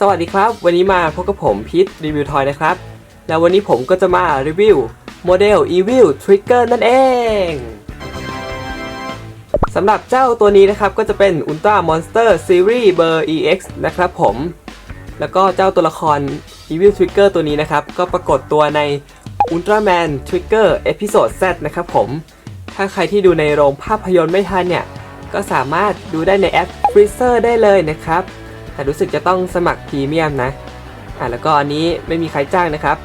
สวัสดีครับ วันนี้มาพบกับผมพีทรีวิวทอยนะครับ แล้ววันนี้ผมก็จะมารีวิวโมเดล Evil Trigger นั่นเองสำหรับเจ้าตัวนี้นะครับ ก็จะเป็น Ultra Monster Series เบอร์ EX นะครับผม แล้วก็เจ้าตัวละคร Evil Trigger ตัวนี้นะครับ ก็ปรากฏตัวใน Ultraman Trigger Episode Z นะครับผม ถ้าใครที่ดูในโรงภาพยนตร์ไม่ทันเนี่ย ก็สามารถดูได้ในแอป Freezer ได้เลยนะครับ แต่รู้สึกจะต้องสมัครพรีเมียมนะอะแล้วก็อันนี้ไม่มีใครจ้างนะครับ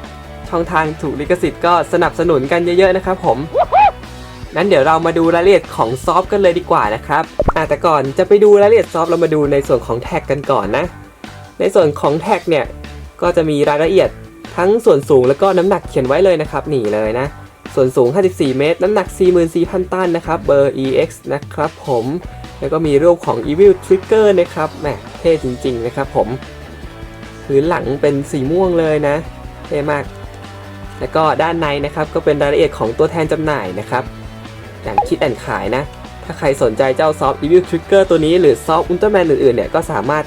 ช่องทางถูกลิขสิทธิ์ก็สนับสนุนกันเยอะๆนะครับผมนั้นเดี๋ยวเรามาดูรายละเอียดของซอฟต์กันเลยดีกว่านะครับอะแต่ก่อนจะไปดูรายละเอียดซอฟต์เรามาดูในส่วนของแท็กกันก่อนนะ ในส่วนของแท็กเนี่ยก็จะมีรายละเอียดทั้งส่วนสูงแล้วก็น้ำหนักเขียนไว้เลยนะครับนี่เลยนะ ส่วนสูง 54 เมตร น้ำหนัก 44,000 ตันนะครับ เบอร์ EX นะครับผม แล้วก็มีรูปของ Evil Trigger นะครับแหม เท่จริงๆนะครับผมพื้นหลังเป็นสีม่วงเลยนะ เท่มาก แล้วก็ด้านในนะครับก็เป็นรายละเอียดของตัวแทนจำหน่ายนะครับ อย่างคิดแอนขายนะ ถ้าใครสนใจเจ้าซอฟ Evil Trigger ตัวนี้หรือซอฟอุลตร้าแมนอื่นๆเนี่ยก็สามารถ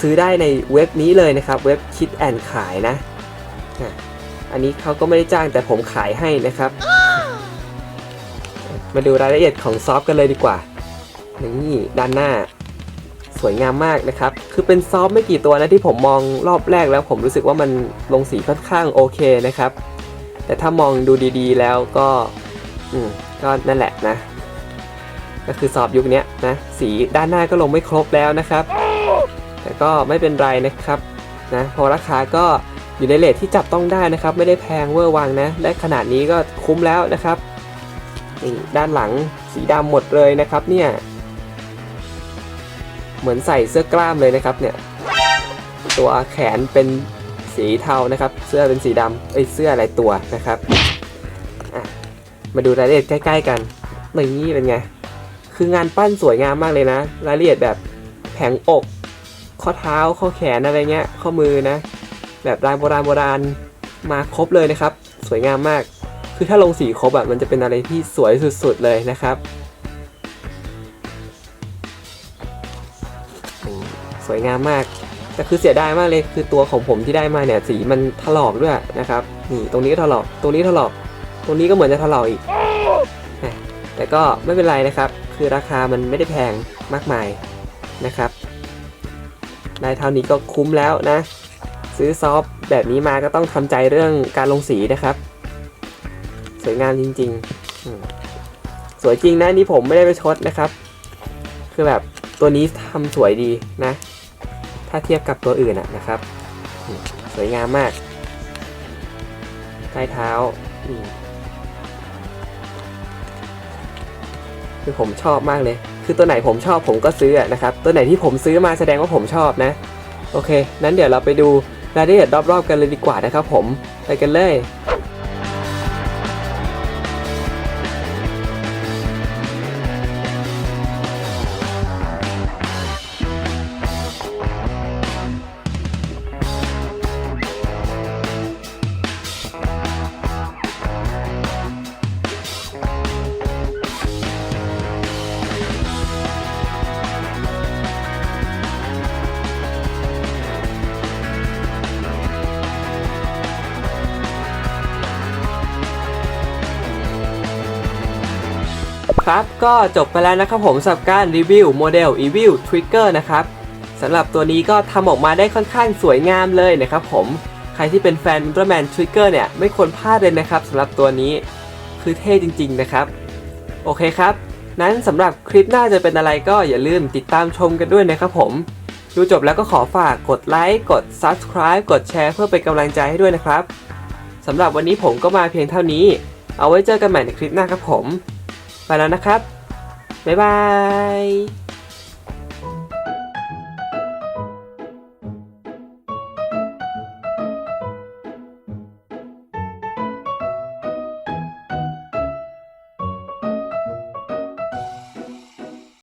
ซื้อได้ในเว็บนี้เลยนะครับ เว็บคิดแอนขายนะ อันนี้เขาก็ไม่ได้จ้างแต่ผมขายให้นะครับ มาดูรายละเอียดของซอฟต์กันเลยดีกว่านี่ด้านหน้า วยงามมากนะครับ คือเป็นซอฟไม่กี่ตัวนะที่ผมมองรอบแรกแล้ว ผมรู้สึกว่ามันลงสีค่อนข้างโอเคนะครับ แต่ถ้ามองดูดีๆ แล้วก็ อืม ก็นั่นแหละนะ ก็คือซอฟยุคนี้นะ สีด้านหน้าก็ลงไม่ครบแล้วนะครับ แต่ก็ไม่เป็นไรนะครับ นะเพอราคาก็อยู่ในเลทที่จับต้องได้นะครับ ไม่ได้แพงเวอร์วังนะ และขนาดนี้ก็คุ้มแล้วนะครับนี่ด้านหลังสีดำหมดเลยนะครับเนี่ย เหมือนใส่เสื้อกล้ามเลยนะครับเนี่ยตัวแขนเป็นสีเทานะครับ เสื้อเป็นสีดำเอ้ยเสื้ออะไรตัวนะครับมาดูรายละเอียดใกล้ ๆ กันนี่เป็นไง คืองานปั้นสวยงามมากเลยนะ รายละเอียดแบบแผงอก ข้อเท้าข้อแขนอะไรเงี้ย ข้อมือนะ แบบลายโบราณโบราณมาครบเลยนะครับ สวยงามมาก คือถ้าลงสีครบอะมันจะเป็นอะไรที่สวยสุดๆเลยนะครับ สวยงามมากแต่คือเสียดายมากเลยคือตัวของผมที่ได้มาเนี่ยสีมันถลอกด้วยนะครับนี่ตรงนี้ก็ถลอกตรงนี้ถลอก ตรงนี้ก็เหมือนจะถลอกอีก แต่ก็ไม่เป็นไรนะครับ คือราคามันไม่ได้แพงมากมายนะครับได้เท่านี้ก็คุ้มแล้วนะ ซื้อซอฟแบบนี้มาก็ต้องทำใจเรื่องการลงสีนะครับ สวยงามจริงๆ สวยจริงนะนี่ผมไม่ได้ไปชดนะครับ คือแบบตัวนี้ทำสวยดีนะ ถ้าเทียบกับตัวอื่นนะครับ สวยงามมาก ใต้เท้า คือผมชอบมากเลย คือตัวไหนผมชอบผมก็ซื้อนะครับ ตัวไหนที่ผมซื้อมาแสดงว่าผมชอบนะ โอเค นั้นเดี๋ยวเราไปดูรายละเอียดรอบๆกันเลยดีกว่านะครับผม ไปกันเลย ครับ ก็จบไปแล้วนะครับผมสำหรับการรีวิวโมเดล Evil Trigger นะครับสำหรับตัวนี้ก็ทำออกมาได้ค่อนข้างสวยงามเลยนะครับผมใครที่เป็นแฟน Ultraman Trigger เนี่ย ไม่ควรพลาดเลยนะครับสำหรับตัวนี้คือเท่จริง ๆ นะครับ โอเคครับ นั้นสำหรับคลิปหน้าจะเป็นอะไรก็อย่าลืมติดตามชมกันด้วยนะครับผมดูจบแล้วก็ขอฝากกดไลค์กด Subscribe กดแชร์เพื่อเป็นกำลังใจให้ด้วยนะครับสำหรับวันนี้ผมก็มาเพียงเท่านี้ เอาไว้เจอกันใหม่ในคลิปหน้าครับผม ไปแล้วนะครับ บ๊ายบาย